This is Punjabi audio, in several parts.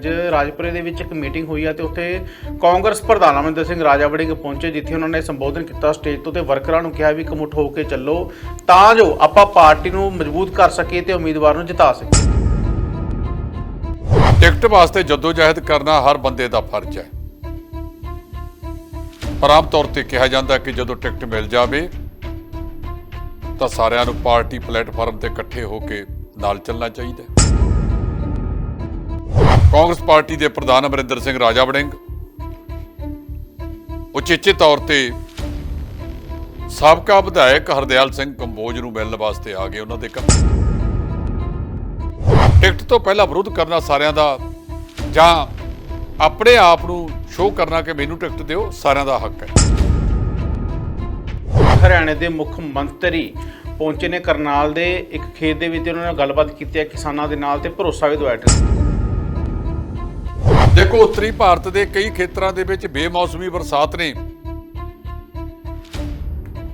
ਅੱਜ ਰਾਜਪੁਰੇ ਦੇ ਵਿੱਚ ਇੱਕ ਮੀਟਿੰਗ ਹੋਈ ਆ ਤੇ ਉੱਥੇ ਕਾਂਗਰਸ ਪ੍ਰਧਾਨ ਅਮਰਿੰਦਰ ਸਿੰਘ ਰਾਜਾ ਵੜਿੰਗ ਪਹੁੰਚੇ, ਜਿੱਥੇ ਉਹਨਾਂ ਨੇ ਸੰਬੋਧਨ ਕੀਤਾ ਸਟੇਜ ਤੋਂ ਤੇ ਵਰਕਰਾਂ ਨੂੰ ਕਿਹਾ ਵੀ ਇਕਮੁੱਠ ਹੋ ਕੇ ਚੱਲੋ ਤਾਂ ਜੋ ਆਪਾਂ ਪਾਰਟੀ ਨੂੰ ਮਜ਼ਬੂਤ ਕਰ ਸਕੀਏ ਤੇ ਉਮੀਦਵਾਰ ਨੂੰ ਜਿਤਾ ਸਕੀਏ। ਟਿਕਟ ਵਾਸਤੇ ਜਦੋਜਹਿਦ ਕਰਨਾ ਹਰ ਬੰਦੇ ਦਾ ਫਰਜ਼ ਹੈ। ਪਰ ਆਮ ਤੌਰ ਤੇ ਕਿਹਾ ਜਾਂਦਾ ਕਿ ਜਦੋਂ ਟਿਕਟ ਮਿਲ ਜਾਵੇ, ਤਾਂ ਸਾਰਿਆਂ ਨੂੰ ਪਾਰਟੀ ਪਲੇਟਫਾਰਮ ਤੇ ਇਕੱਠੇ ਹੋ ਕੇ ਨਾਲ ਚੱਲਣਾ ਚਾਹੀਦਾ ਹੈ। ਕਾਂਗਰਸ ਪਾਰਟੀ ਦੇ ਪ੍ਰਧਾਨ ਅਮਰਿੰਦਰ ਸਿੰਘ ਰਾਜਾ ਵੜਿੰਗ, ਉਚੇਚੇ ਤੌਰ ਤੇ ਸਾਬਕਾ ਵਿਧਾਇਕ ਹਰਦਿਆਲ ਸਿੰਘ ਕੰਬੋਜ ਨੂੰ ਮਿਲਣ ਵਾਸਤੇ ਆ ਗਏ ਉਹਨਾਂ ਦੇ ਕੰਮ ਟਿਕਟ ਤੋਂ ਪਹਿਲਾਂ ਵਿਰੋਧ ਕਰਨਾ ਸਾਰਿਆਂ ਦਾ ਜਾਂ ਆਪਣੇ ਆਪ ਨੂੰ ਸ਼ੋਅ ਕਰਨਾ ਕਿ ਮੈਨੂੰ ਟਿਕਟ ਦਿਓ, ਸਾਰਿਆਂ ਦਾ ਹੱਕ ਹੈ। ਹਰਿਆਣੇ ਦੇ ਮੁੱਖ ਮੰਤਰੀ ਪਹੁੰਚੇ ਨੇ ਕਰਨਾਲ ਦੇ, ਇੱਕ ਖੇਤ ਦੇ ਵਿੱਚ ਉਹਨਾਂ ਨੇ ਗੱਲਬਾਤ ਕੀਤੀ ਹੈ ਕਿਸਾਨਾਂ ਦੇ ਨਾਲ ਤੇ ਭਰੋਸਾ ਵੀ ਦਵਾਇਆ। ਦੇਖੋ, ਉੱਤਰੀ ਭਾਰਤ ਦੇ ਕਈ ਖੇਤਰਾਂ ਦੇ ਵਿੱਚ ਬੇਮੌਸਮੀ ਬਰਸਾਤ ਨੇ।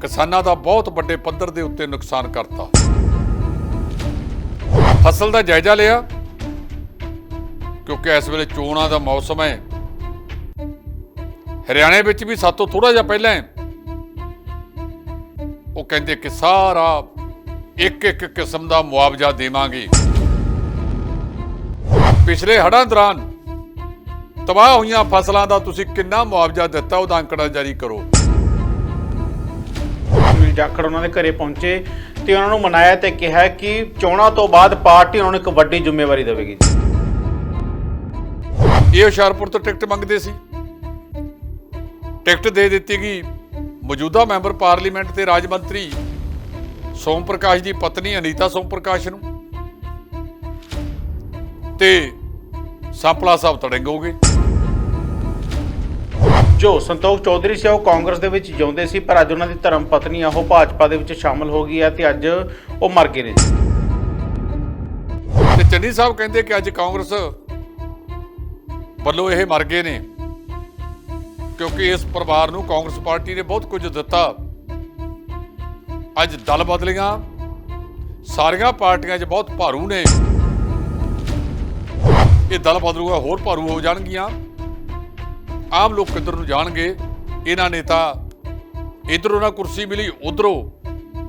ਕਿਸਾਨਾਂ ਦਾ ਬਹੁਤ ਵੱਡੇ ਪੱਧਰ ਦੇ ਉੱਤੇ ਨੁਕਸਾਨ ਕਰਤਾ। ਫਸਲ ਦਾ ਜਾਇਜ਼ਾ ਲਿਆ, ਕਿਉਂਕਿ ਇਸ ਵੇਲੇ ਚੋਣਾਂ ਦਾ ਮੌਸਮ ਹੈ। ਹਰਿਆਣੇ ਵਿੱਚ ਵੀ ਸਾਤੋਂ ਥੋੜਾ ਜਿਹਾ ਪਹਿਲਾਂ ਉਹ ਕਹਿੰਦੇ ਕਿ ਸਾਰਾ ਇੱਕ ਇੱਕ ਕਿਸਮ ਦਾ ਮੁਆਵਜ਼ਾ ਦੇਵਾਂਗੇ। ਪਿਛਲੇ ਹੜ੍ਹਾਂ ਦੌਰਾਨ ਤਬਾਹ ਹੋਈਆਂ ਫਸਲਾਂ ਦਾ ਤੁਸੀਂ ਕਿੰਨਾ ਮੁਆਵਜ਼ਾ ਦਿੱਤਾ? ਉਹਦਾ ਅੰਕੜਾ ਜਾਰੀ ਕਰੋ। ਸੁਨੀਲ ਜਾਖੜ ਉਹਨਾਂ ਦੇ ਘਰੇ ਪਹੁੰਚੇ ਤੇ ਉਹਨਾਂ ਨੂੰ ਮਨਾਇਆ ਤੇ ਕਿਹਾ ਕਿ ਚੋਣਾਂ ਤੋਂ ਬਾਅਦ ਪਾਰਟੀ ਉਹਨਾਂ ਨੂੰ ਇੱਕ ਵੱਡੀ ਜ਼ਿੰਮੇਵਾਰੀ ਦੇਵੇਗੀ। ਇਹ ਹੁਸ਼ਿਆਰਪੁਰ ਤੋਂ ਟਿਕਟ ਮੰਗਦੇ ਸੀ। ਟਿਕਟ ਦੇ ਦਿੱਤੀ ਗਈ। ਮੌਜੂਦਾ ਮੈਂਬਰ ਪਾਰਲੀਮੈਂਟ ਤੇ ਰਾਜ ਮੰਤਰੀ ਸੋਮ ਪ੍ਰਕਾਸ਼ ਦੀ ਪਤਨੀ ਅਨੀਤਾ ਸੋਮ ਪ੍ਰਕਾਸ਼ ਨੂੰ। ਤੇ ਸਾਪਲਾ ਸਾਹਿਬ ਤੜੰਗ ਹੋ ਗਏ ਜੋ ਸੰਤੋਖ ਚੌਧਰੀ ਸੀ ਉਹ ਕਾਂਗਰਸ ਦੇ ਵਿੱਚ ਜਿਉਂਦੇ ਸੀ ਪਰ ਅੱਜ ਉਹਨਾਂ ਦੀ ਧਰਮ ਪਤਨੀ ਆ ਉਹ ਭਾਜਪਾ ਦੇ ਵਿੱਚ ਸ਼ਾਮਲ ਹੋ ਗਈ ਹੈ ਤੇ ਅੱਜ ਉਹ ਮਰ ਗਏ ਨੇ। ਤੇ ਚੰਨੀ ਸਾਹਿਬ ਕਹਿੰਦੇ ਕਿ ਅੱਜ ਕਾਂਗਰਸ ਵੱਲੋਂ ਇਹ ਮਰ ਗਏ ਨੇ ਕਿਉਂਕਿ ਇਸ ਪਰਿਵਾਰ ਨੂੰ ਕਾਂਗਰਸ ਪਾਰਟੀ ਨੇ ਬਹੁਤ ਕੁਝ ਦਿੱਤਾ। ਅੱਜ ਦਲ ਬਦਲੀਆਂ ਸਾਰੀਆਂ ਪਾਰਟੀਆਂ 'ਚ ਬਹੁਤ ਭਾਰੂ ਨੇ। ਇਹ ਦਲ ਬਦਲੂਗਾ ਹੋਰ ਭਾਰੂ ਹੋ ਜਾਣਗੀਆਂ। ਆਮ ਲੋਕ ਕਿੱਧਰ ਨੂੰ ਜਾਣਗੇ। ਇਹਨਾਂ ਨੇ ਤਾਂ ਇਧਰੋਂ ਨਾ ਕੁਰਸੀ ਮਿਲੀ, ਉਧਰੋਂ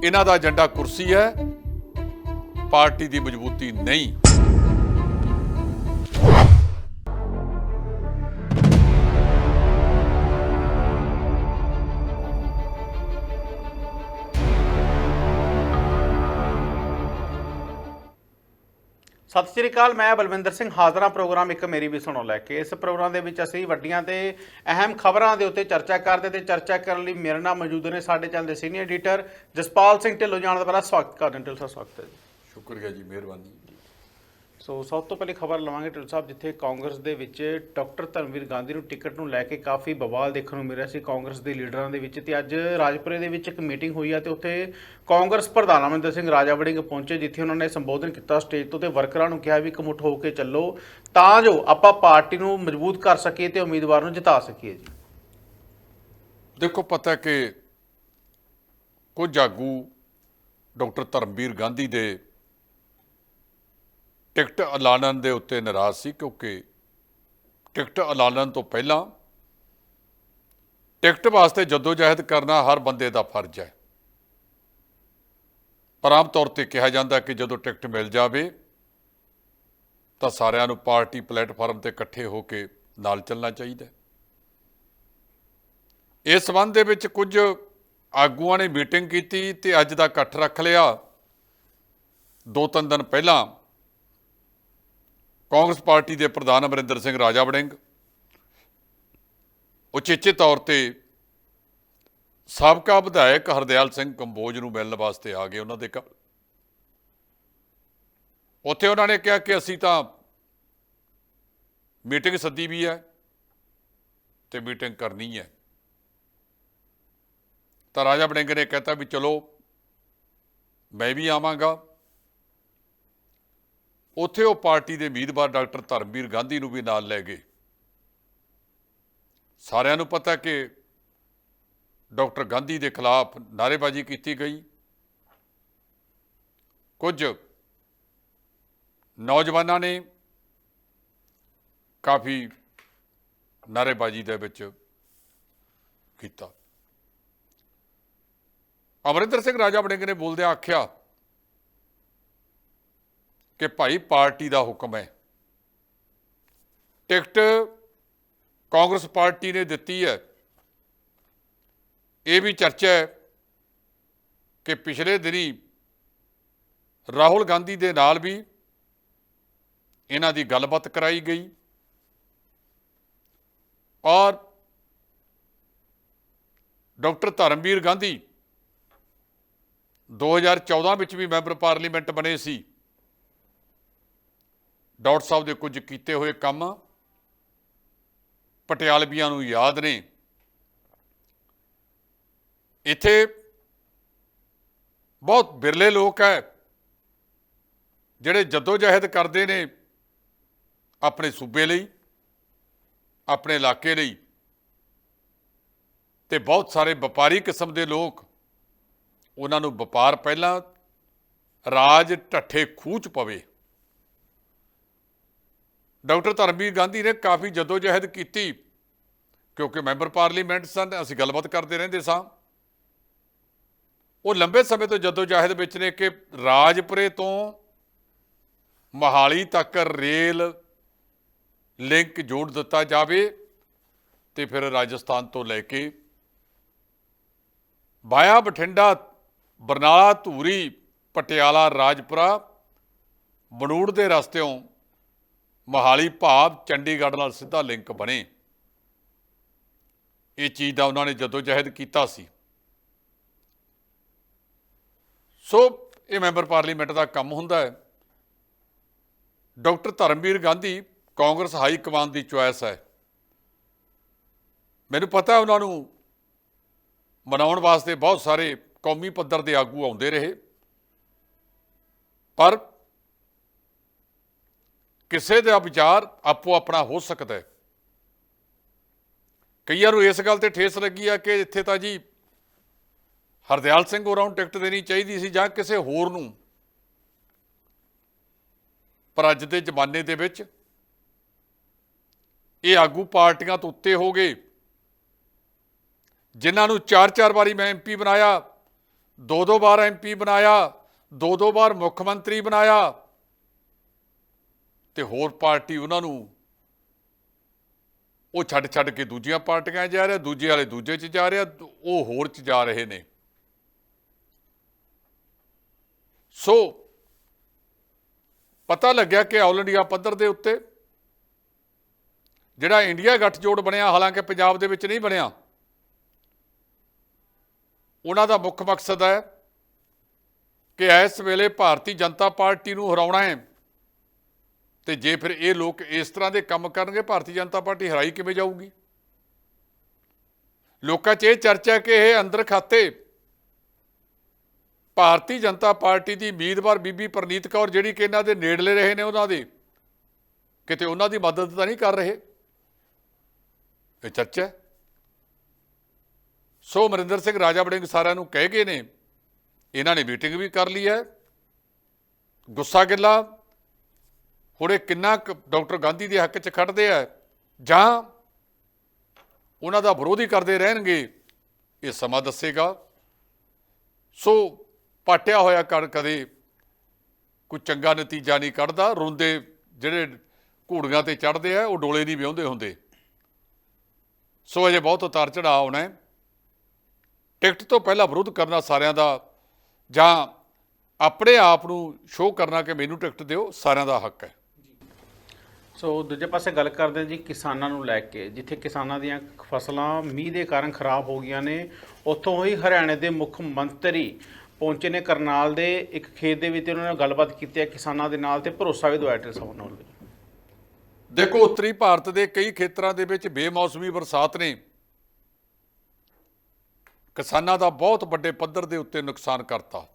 ਇਹਨਾਂ ਦਾ ਏਜੰਡਾ ਕੁਰਸੀ ਹੈ। ਪਾਰਟੀ ਦੀ ਮਜ਼ਬੂਤੀ ਨਹੀਂ। ਸਤਿ ਸ੍ਰੀ ਅਕਾਲ, ਮੈਂ ਬਲਵਿੰਦਰ ਸਿੰਘ ਹਾਜ਼ਰਾਂ ਪ੍ਰੋਗਰਾਮ ਇੱਕ ਮੇਰੀ ਵੀ ਸੁਣੋ ਲੈ ਕੇ। ਇਸ ਪ੍ਰੋਗਰਾਮ ਦੇ ਵਿੱਚ ਅਸੀਂ ਵੱਡੀਆਂ ਤੇ ਅਹਿਮ ਖਬਰਾਂ ਦੇ ਉੱਤੇ ਚਰਚਾ ਕਰਦੇ ਤੇ ਚਰਚਾ ਕਰਨ ਲਈ ਮੇਰੇ ਨਾਲ ਮੌਜੂਦ ਨੇ ਸਾਡੇ ਚੈਨਲ ਦੇ ਸੀਨੀਅਰ ਐਡੀਟਰ ਜਸਪਾਲ ਸਿੰਘ ਢਿੱਲੋਂ, ਜਾਣ ਦਾ ਪਹਿਲਾਂ ਸਵਾਗਤ ਕਰਦੇ ਹਾਂ। ਢਿੱਲੋਂ ਸਾਹਿਬ, ਸਵਾਗਤ ਹੈ ਜੀ। ਸ਼ੁਕਰੀਆ ਜੀ, ਮਿਹਰਬਾਨੀ। ਸੋ ਸਭ ਤੋਂ ਪਹਿਲੇ ਖਬਰ ਲਵਾਂਗੇ ਢਿੱਲੋਂ ਸਾਹਿਬ, ਜਿੱਥੇ ਕਾਂਗਰਸ ਦੇ ਵਿੱਚ ਡਾਕਟਰ ਧਰਮਵੀਰ ਗਾਂਧੀ ਨੂੰ ਟਿਕਟ ਨੂੰ ਲੈ ਕੇ ਕਾਫੀ ਬਵਾਲ ਦੇਖਣ ਨੂੰ ਮਿਲ ਰਿਹਾ ਸੀ ਕਾਂਗਰਸ ਦੇ ਲੀਡਰਾਂ ਦੇ ਵਿੱਚ ਤੇ ਅੱਜ ਰਾਜਪੁਰੇ ਦੇ ਵਿੱਚ ਇੱਕ ਮੀਟਿੰਗ ਹੋਈ ਆ ਤੇ ਉੱਥੇ ਕਾਂਗਰਸ ਪ੍ਰਧਾਨ ਅਮਰਿੰਦਰ ਸਿੰਘ ਰਾਜਾ ਵੜਿੰਗ ਪਹੁੰਚੇ, ਜਿੱਥੇ ਉਹਨਾਂ ਨੇ ਸੰਬੋਧਨ ਕੀਤਾ ਸਟੇਜ ਤੋਂ ਤੇ ਵਰਕਰਾਂ ਨੂੰ ਕਿਹਾ ਵੀ ਇਕਮੁੱਠ ਹੋ ਕੇ ਚੱਲੋ, ਤਾਂ ਜੋ ਆਪਾਂ ਪਾਰਟੀ ਨੂੰ ਮਜ਼ਬੂਤ ਕਰ ਸਕੀਏ ਤੇ ਉਮੀਦਵਾਰ ਨੂੰ ਜਿਤਾ ਸਕੀਏ ਜੀ। ਦੇਖੋ, ਪਤਾ ਕਿ ਕੁਝ ਆਗੂ ਡਾਕਟਰ ਧਰਮਵੀਰ ਗਾਂਧੀ ਦੇ ਟਿਕਟ ਐਲਾਨਣ ਦੇ ਉੱਤੇ ਨਾਰਾਜ਼ ਸੀ ਕਿਉਂਕਿ ਟਿਕਟ ਐਲਾਨਣ ਤੋਂ ਪਹਿਲਾਂ ਟਿਕਟ ਵਾਸਤੇ ਜਦੋਜਹਿਦ ਕਰਨਾ ਹਰ ਬੰਦੇ ਦਾ ਫਰਜ਼ ਹੈ। ਪਰ ਆਮ ਤੌਰ ਤੇ ਕਿਹਾ ਜਾਂਦਾ ਕਿ ਜਦੋਂ ਟਿਕਟ ਮਿਲ ਜਾਵੇ ਤਾਂ ਸਾਰਿਆਂ ਨੂੰ ਪਾਰਟੀ ਪਲੇਟਫਾਰਮ ਤੇ ਇਕੱਠੇ ਹੋ ਕੇ ਨਾਲ ਚੱਲਣਾ ਚਾਹੀਦਾ ਇਸ ਸੰਬੰਧ ਦੇ ਵਿੱਚ ਕੁਝ ਆਗੂਆਂ ਨੇ ਮੀਟਿੰਗ ਕੀਤੀ ਤੇ ਅੱਜ ਦਾ ਇਕੱਠ ਰੱਖ ਲਿਆ। ਦੋ ਤਿੰਨ ਦਿਨ ਪਹਿਲਾਂ ਕਾਂਗਰਸ ਪਾਰਟੀ ਦੇ ਪ੍ਰਧਾਨ ਅਮਰਿੰਦਰ ਸਿੰਘ ਰਾਜਾ ਵੜਿੰਗ ਉਚੇਚੇ ਤੌਰ ਤੇ ਸਾਬਕਾ ਵਿਧਾਇਕ ਹਰਦਿਆਲ ਸਿੰਘ ਕੰਬੋਜ ਨੂੰ ਮਿਲਣ ਵਾਸਤੇ ਆ ਗਏ ਉਹਨਾਂ ਦੇ ਘਰ। ਉੱਥੇ ਉਹਨਾਂ ਨੇ ਕਿਹਾ ਕਿ ਅਸੀਂ ਤਾਂ ਮੀਟਿੰਗ ਸੱਦੀ ਵੀ ਹੈ ਤੇ ਮੀਟਿੰਗ ਕਰਨੀ ਹੈ। ਤਾਂ ਰਾਜਾ ਵੜਿੰਗ ਨੇ ਕਹਿਤਾ ਵੀ ਚਲੋ, ਮੈਂ ਵੀ ਆਵਾਂਗਾ। ਉੱਥੇ ਉਹ ਪਾਰਟੀ ਦੇ ਉਮੀਦਵਾਰ ਡਾਕਟਰ ਧਰਮਵੀਰ ਗਾਂਧੀ ਨੂੰ ਵੀ ਨਾਲ ਲੈ ਗਏ। ਸਾਰਿਆਂ ਨੂੰ ਪਤਾ ਕਿ ਡਾਕਟਰ ਗਾਂਧੀ ਦੇ ਖਿਲਾਫ ਨਾਅਰੇਬਾਜ਼ੀ ਕੀਤੀ ਗਈ। ਕੁਝ ਨੌਜਵਾਨਾਂ ਨੇ ਕਾਫੀ ਨਾਰੇਬਾਜ਼ੀ ਦੇ ਵਿੱਚ ਕੀਤਾ। ਅਮਰਿੰਦਰ ਸਿੰਘ ਰਾਜਾ ਬੜਿੰਗ ਨੇ ਬੋਲਦਿਆਂ ਆਖਿਆ ਕਿ ਭਾਈ ਪਾਰਟੀ ਦਾ ਹੁਕਮ ਹੈ। ਟਿਕਟ ਕਾਂਗਰਸ ਪਾਰਟੀ ਨੇ ਦਿੱਤੀ ਹੈ। ਇਹ ਵੀ ਚਰਚਾ ਹੈ ਕਿ ਪਿਛਲੇ ਦਿਨੀ ਰਾਹੁਲ ਗਾਂਧੀ ਦੇ ਨਾਲ ਵੀ ਇਹਨਾਂ ਦੀ ਗੱਲਬਾਤ ਕਰਾਈ ਗਈ। ਔਰ ਡਾਕਟਰ ਧਰਮਵੀਰ ਗਾਂਧੀ 2014 ਵਿੱਚ ਵੀ ਮੈਂਬਰ ਪਾਰਲੀਮੈਂਟ ਬਣੇ ਸੀ। ਡਾਕਟਰ ਸਾਹਿਬ ਦੇ ਕੁਝ ਕੀਤੇ ਹੋਏ ਕੰਮ ਪਟਿਆਲਵੀਆਂ ਨੂੰ ਯਾਦ ਨੇ। ਇੱਥੇ ਬਹੁਤ ਬਿਰਲੇ ਲੋਕ ਹੈ ਜਿਹੜੇ ਜਦੋਜਹਿਦ ਕਰਦੇ ਨੇ ਆਪਣੇ ਸੂਬੇ ਲਈ, ਆਪਣੇ ਇਲਾਕੇ ਲਈ ਤੇ ਬਹੁਤ ਸਾਰੇ ਵਪਾਰੀ ਕਿਸਮ ਦੇ ਲੋਕ ਉਹਨਾਂ ਨੂੰ ਵਪਾਰ ਪਹਿਲਾਂ ਰਾਜ ਢੱਠੇ ਖੂਚ ਪਵੇ। ਡਾਕਟਰ ਧਰਮਵੀਰ ਗਾਂਧੀ ਨੇ ਕਾਫੀ ਜਦੋਜਹਿਦ ਕੀਤੀ, ਕਿਉਂਕਿ ਮੈਂਬਰ ਪਾਰਲੀਮੈਂਟ ਸਨ, ਅਸੀਂ ਗੱਲਬਾਤ ਕਰਦੇ ਰਹਿੰਦੇ ਸਾਂ। ਉਹ ਲੰਬੇ ਸਮੇਂ ਤੋਂ ਜਦੋਜਹਿਦ ਵਿੱਚ ਨੇ ਕਿ ਰਾਜਪੁਰੇ ਤੋਂ ਮਹਾਲੀ ਤੱਕ ਰੇਲ ਲਿੰਕ ਜੋੜ ਦਿੱਤਾ ਜਾਵੇ ਤੇ ਫਿਰ ਰਾਜਸਥਾਨ ਤੋਂ ਲੈ ਕੇ ਬਾਇਆ ਬਠਿੰਡਾ, ਬਰਨਾਲਾ, ਧੂਰੀ, ਪਟਿਆਲਾ, ਰਾਜਪੁਰਾ ਬਨੂੜ ਦੇ ਰਸਤਿਓਂ ਮਹਾਲੀ ਭਾਵ ਚੰਡੀਗੜ੍ਹ ਨਾਲ ਸਿੱਧਾ ਲਿੰਕ ਬਣੇ। ਇਹ ਚੀਜ਼ ਦਾ ਉਹਨਾਂ ਨੇ ਜਦੋਂ ਜਹਿਦ ਕੀਤਾ ਸੀ। ਸੋ ਇਹ ਮੈਂਬਰ ਪਾਰਲੀਮੈਂਟ ਦਾ ਕੰਮ ਹੁੰਦਾ ਹੈ। Doctor Dharamvir Gandhi Congress high command ਦੀ ਚੁਆਇਸ ਹੈ। ਮੈਨੂੰ ਪਤਾ ਉਹਨਾਂ ਨੂੰ ਮਨਾਉਣ ਵਾਸਤੇ ਬਹੁਤ ਸਾਰੇ ਕੌਮੀ ਪੱਧਰ ਦੇ ਆਗੂ ਆਉਂਦੇ ਰਹੇ। ਪਰ ਕਿਸੇ ਦਾ ਵਿਚਾਰ ਆਪੋ ਆਪਣਾ ਹੋ ਸਕਦਾ ਹੈ। ਕਈਆਂ ਨੂੰ ਇਸ ਗੱਲ ਤੇ ਠੇਸ ਲੱਗੀ ਆ ਕਿ ਇੱਥੇ ਤਾਂ ਜੀ ਹਰਦਿਆਲ ਸਿੰਘ ਹੋਰਾਂ ਨੂੰ ਟਿਕਟ ਦੇਣੀ ਚਾਹੀਦੀ ਸੀ ਜਾਂ ਕਿਸੇ ਹੋਰ ਨੂੰ। ਪਰ ਅੱਜ ਦੇ ਜ਼ਮਾਨੇ ਦੇ ਵਿੱਚ ਇਹ ਆਗੂ ਪਾਰਟੀਆਂ ਤੋਂ ਉੱਤੇ ਹੋ ਗਏ, ਜਿਨ੍ਹਾਂ ਨੂੰ ਚਾਰ ਚਾਰ ਵਾਰੀ ਮੈਂ ਐਮਪੀ ਬਣਾਇਆ, ਦੋ ਦੋ ਵਾਰ ਐਮਪੀ ਬਣਾਇਆ, ਦੋ ਦੋ ਵਾਰ ਮੁੱਖ ਮੰਤਰੀ ਬਣਾਇਆ ਤੇ ਹੋਰ ਪਾਰਟੀ ਉਹਨਾਂ ਨੂੰ ਉਹ ਛੱਡ ਛੱਡ ਕੇ ਦੂਜੀਆਂ ਪਾਰਟੀਆਂ 'ਚ ਜਾ ਰਿਹਾ, ਦੂਜੇ ਵਾਲੇ ਦੂਜੇ 'ਚ ਜਾ ਰਿਹਾ ਉਹ ਹੋਰ 'ਚ ਜਾ ਰਹੇ ਨੇ। ਸੋ ਪਤਾ ਲੱਗਿਆ ਕਿ ਆਲ ਇੰਡੀਆ ਪੱਧਰ ਦੇ ਉੱਤੇ ਜਿਹੜਾ ਇੰਡੀਆ ਗੱਠਜੋੜ ਬਣਿਆ, ਹਾਲਾਂਕਿ ਪੰਜਾਬ ਦੇ ਵਿੱਚ ਨਹੀਂ ਬਣਿਆ, ਉਹਨਾਂ ਦਾ ਮੁੱਖ ਮਕਸਦ ਹੈ ਕਿ ਇਸ ਵੇਲੇ ਭਾਰਤੀ ਜਨਤਾ ਪਾਰਟੀ ਨੂੰ ਹਰਾਉਣਾ ਹੈ। ਤੇ ਜੇ ਫਿਰ ਇਹ ਲੋਕ ਇਸ ਤਰ੍ਹਾਂ ਦੇ ਕੰਮ ਕਰਨਗੇ, ਭਾਰਤੀ ਜਨਤਾ ਪਾਰਟੀ ਹਰਾਈ ਕਿਵੇਂ ਜਾਊਗੀ? ਲੋਕਾਂ 'ਚ ਇਹ ਚਰਚਾ ਕਿ ਇਹ ਅੰਦਰ ਖਾਤੇ ਭਾਰਤੀ ਜਨਤਾ ਪਾਰਟੀ ਦੀ ਉਮੀਦਵਾਰ ਬੀਬੀ ਪ੍ਰਨੀਤ ਕੌਰ ਜਿਹੜੀ ਕਿ ਇਹਨਾਂ ਦੇ ਨੇੜਲੇ ਰਹੇ ਨੇ ਉਹਨਾਂ ਦੇ, ਕਿਤੇ ਉਹਨਾਂ ਦੀ ਮਦਦ ਤਾਂ ਨਹੀਂ ਕਰ ਰਹੇ? ਇਹ ਚਰਚਾ ਸੋ ਅਮਰਿੰਦਰ ਸਿੰਘ ਰਾਜਾ ਵੜਿੰਗ ਸਾਰਿਆਂ ਨੂੰ ਕਹਿ ਗਏ ਨੇ, ਇਹਨਾਂ ਨੇ ਮੀਟਿੰਗ ਵੀ ਕਰ ਲਈ ਹੈ। ਗੁੱਸਾ ਗਿੱਲਾ ਹੁਣ ਇਹ ਕਿੰਨਾ ਕੁ ਡਾਕਟਰ ਗਾਂਧੀ ਦੇ ਹੱਕ 'ਚ ਖੜਦੇ ਆ? ਜਾਂ ਉਹਨਾਂ ਦਾ ਵਿਰੋਧੀ ਕਰਦੇ ਰਹਿਣਗੇ? ਇਹ ਸਮਾਂ ਦੱਸੇਗਾ। ਸੋ ਪਾਟਿਆ ਹੋਇਆ ਕਣ ਕਦੇ ਕੋਈ ਚੰਗਾ ਨਤੀਜਾ ਨਹੀਂ ਕੱਢਦਾ। ਰੋਂਦੇ ਜਿਹੜੇ ਘੂੜੀਆਂ ਤੇ ਚੜਦੇ ਆ, ਉਹ ਡੋਲੇ ਨਹੀਂ ਵਿਆਹੁੰਦੇ ਹੁੰਦੇ। ਸੋ ਅਜੇ ਬਹੁਤ ਉਤਾਰ ਚੜਾਅ ਆਉਣਾ ਹੈ। ਟਿਕਟ ਤੋਂ ਪਹਿਲਾਂ ਵਿਰੋਧ ਕਰਨਾ ਸਾਰਿਆਂ ਦਾ ਜਾਂ ਆਪਣੇ ਆਪ ਨੂੰ ਸ਼ੋਅ ਕਰਨਾ ਕਿ ਮੈਨੂੰ ਟਿਕਟ ਦਿਓ, ਸਾਰਿਆਂ ਦਾ ਹੱਕ ਹੈ। ਸੋ ਦੂਜੇ ਪਾਸੇ ਗੱਲ ਕਰਦੇ ਹਾਂ ਜੀ ਕਿਸਾਨਾਂ ਨੂੰ ਲੈ ਕੇ, ਜਿੱਥੇ ਕਿਸਾਨਾਂ ਦੀਆਂ ਫਸਲਾਂ ਮੀਂਹ ਦੇ ਕਾਰਨ ਖਰਾਬ ਹੋ ਗਈਆਂ ਨੇ, ਉੱਥੋਂ ਹੀ ਹਰਿਆਣੇ ਦੇ ਮੁੱਖ ਮੰਤਰੀ ਪਹੁੰਚੇ ਨੇ ਕਰਨਾਲ ਦੇ, ਇੱਕ ਖੇਤ ਦੇ ਵਿੱਚ ਉਹਨਾਂ ਨੇ ਗੱਲਬਾਤ ਕੀਤੀ ਹੈ, ਕਿਸਾਨਾਂ ਦੇ ਨਾਲ ਤੇ ਭਰੋਸਾ ਵੀ ਦਵਾਇਆ ਟਿਲਸਾ ਉਹਨਾਂ ਦੇਖੋ, ਉੱਤਰੀ ਭਾਰਤ ਦੇ ਕਈ ਖੇਤਰਾਂ ਦੇ ਵਿੱਚ ਬੇਮੌਸਮੀ ਬਰਸਾਤ ਨੇ। ਕਿਸਾਨਾਂ ਦਾ ਬਹੁਤ ਵੱਡੇ ਪੱਧਰ ਦੇ ਉੱਤੇ ਨੁਕਸਾਨ ਕਰਤਾ।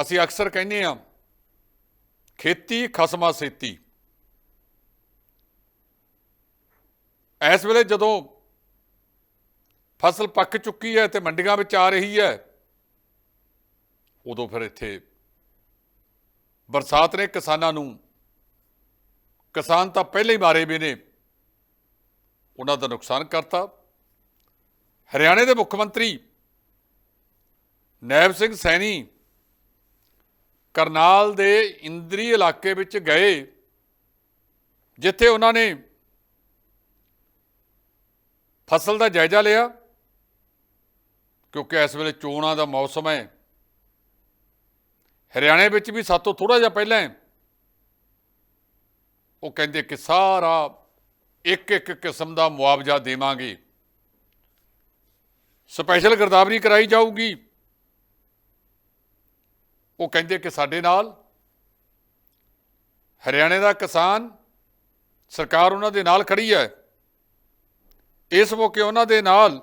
ਅਸੀਂ ਅਕਸਰ ਕਹਿੰਦੇ ਹਾਂ ਖੇਤੀ ਖਸਮਾ ਸੇਤੀ। ਇਸ ਵੇਲੇ ਜਦੋਂ ਫਸਲ ਪੱਕ ਚੁੱਕੀ ਹੈ ਤੇ ਮੰਡੀਆਂ ਵਿੱਚ ਆ ਰਹੀ ਹੈ, ਉਦੋਂ ਫਿਰ ਇੱਥੇ ਬਰਸਾਤ ਨੇ ਕਿਸਾਨਾਂ ਨੂੰ, ਕਿਸਾਨ ਤਾਂ ਪਹਿਲੇ ਹੀ ਮਾਰੇ ਵੀ ਨੇ, ਉਹਨਾਂ ਦਾ ਨੁਕਸਾਨ ਕਰਤਾ। ਹਰਿਆਣੇ ਦੇ ਮੁੱਖ ਮੰਤਰੀ ਨੈਬ ਸਿੰਘ ਸੈਣੀ ਕਰਨਾਲ ਦੇ ਇੰਦਰੀ ਇਲਾਕੇ ਵਿੱਚ ਗਏ, ਜਿੱਥੇ ਉਹਨਾਂ ਨੇ ਫਸਲ ਦਾ ਜਾਇਜ਼ਾ ਲਿਆ, ਕਿਉਂਕਿ ਇਸ ਵੇਲੇ ਚੋਣਾਂ ਦਾ ਮੌਸਮ ਹੈ। ਹਰਿਆਣੇ ਵਿੱਚ ਵੀ ਸਾਤੋਂ ਥੋੜਾ ਜਿਹਾ ਪਹਿਲਾਂ ਉਹ ਕਹਿੰਦੇ ਕਿ ਸਾਰਾ ਇੱਕ ਇੱਕ ਕਿਸਮ ਦਾ ਮੁਆਵਜ਼ਾ ਦੇਵਾਂਗੇ। ਸਪੈਸ਼ਲ ਗਰਦਾਵਰੀ ਕਰਾਈ ਜਾਊਗੀ। ਉਹ ਕਹਿੰਦੇ ਕਿ ਸਾਡੇ ਨਾਲ ਹਰਿਆਣੇ ਦਾ ਕਿਸਾਨ ਸਰਕਾਰ ਉਹਨਾਂ ਦੇ ਨਾਲ ਖੜੀ ਹੈ। ਇਸ ਮੌਕੇ ਉਹਨਾਂ ਦੇ ਨਾਲ